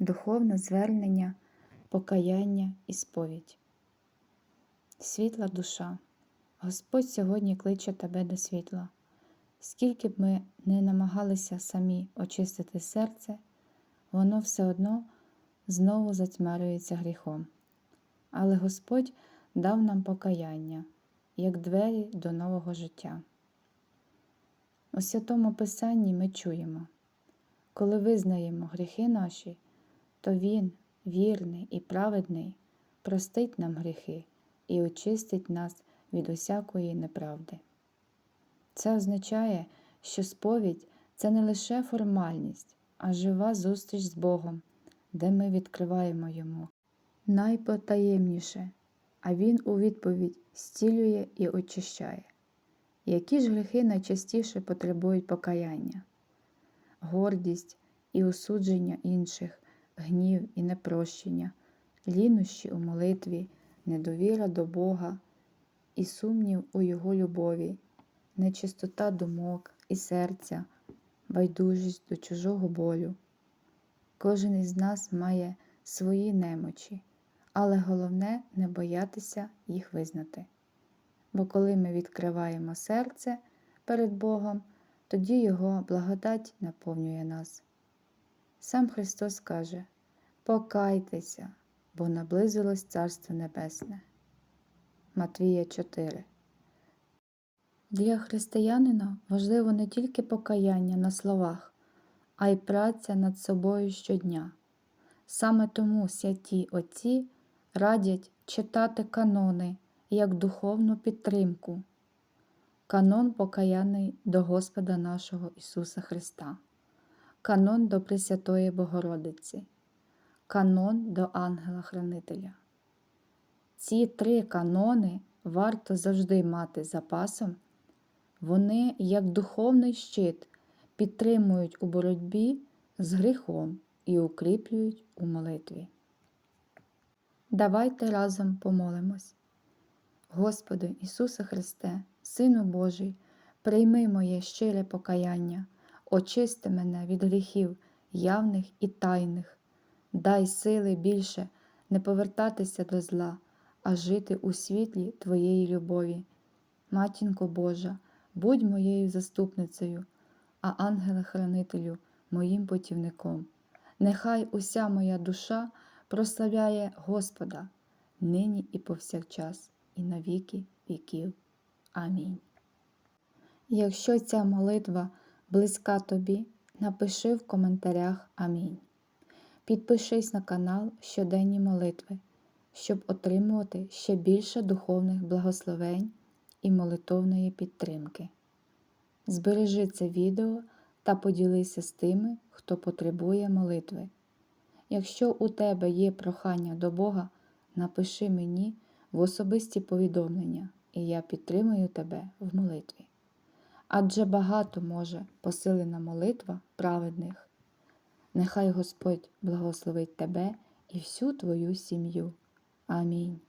духовне звернення, покаяння і сповідь. Світла душа. Господь сьогодні кличе тебе до світла. Скільки б ми не намагалися самі очистити серце, воно все одно знову затьмарюється гріхом. Але Господь дав нам покаяння, як двері до нового життя. У святому Писанні ми чуємо, коли визнаємо гріхи наші, то Він, вірний і праведний, простить нам гріхи і очистить нас від усякої неправди. Це означає, що сповідь це не лише формальність, а жива зустріч з Богом, де ми відкриваємо Йому найпотаємніше, а Він у відповідь зцілює і очищає. Які ж гріхи найчастіше потребують покаяння? Гордість і осудження інших, гнів і непрощення, лінощі у молитві, недовіра до Бога і сумнів у Його любові, нечистота думок і серця, байдужість до чужого болю. Кожен із нас має свої немочі, але головне не боятися їх визнати. Бо коли ми відкриваємо серце перед Богом, тоді Його благодать наповнює нас. Сам Христос каже: Покайтеся, бо наблизилось Царство Небесне. Матвія 4. Для християнина важливо не тільки покаяння на словах, а й праця над собою щодня. Саме тому святі Отці радять читати канони як духовну підтримку, канон покаяний до Господа нашого Ісуса Христа, канон до Пресвятої Богородиці, канон до Ангела-Хранителя. Ці три канони варто завжди мати запасом, вони, як духовний щит, підтримують у боротьбі з гріхом і укріплюють у молитві. Давайте разом помолимось. Господи Ісусе Христе, Сину Божий, прийми моє щире покаяння, очисти мене від гріхів явних і тайних, дай сили більше не повертатися до зла, а жити у світлі Твоєї любові. Матінко Божа, будь моєю заступницею, а ангеле-хранителю моїм путівником. Нехай уся моя душа прославляє Господа нині і повсякчас, і на віки віків. Амінь. Якщо ця молитва близька тобі, напиши в коментарях Амінь. Підпишись на канал Щоденні молитви, щоб отримувати ще більше духовних благословень і молитовної підтримки. Збережи це відео та поділися з тими, хто потребує молитви. Якщо у тебе є прохання до Бога, напиши мені в особисті повідомлення, і я підтримую тебе в молитві. Адже багато може посилена молитва праведних. Нехай Господь благословить тебе і всю твою сім'ю. Амінь.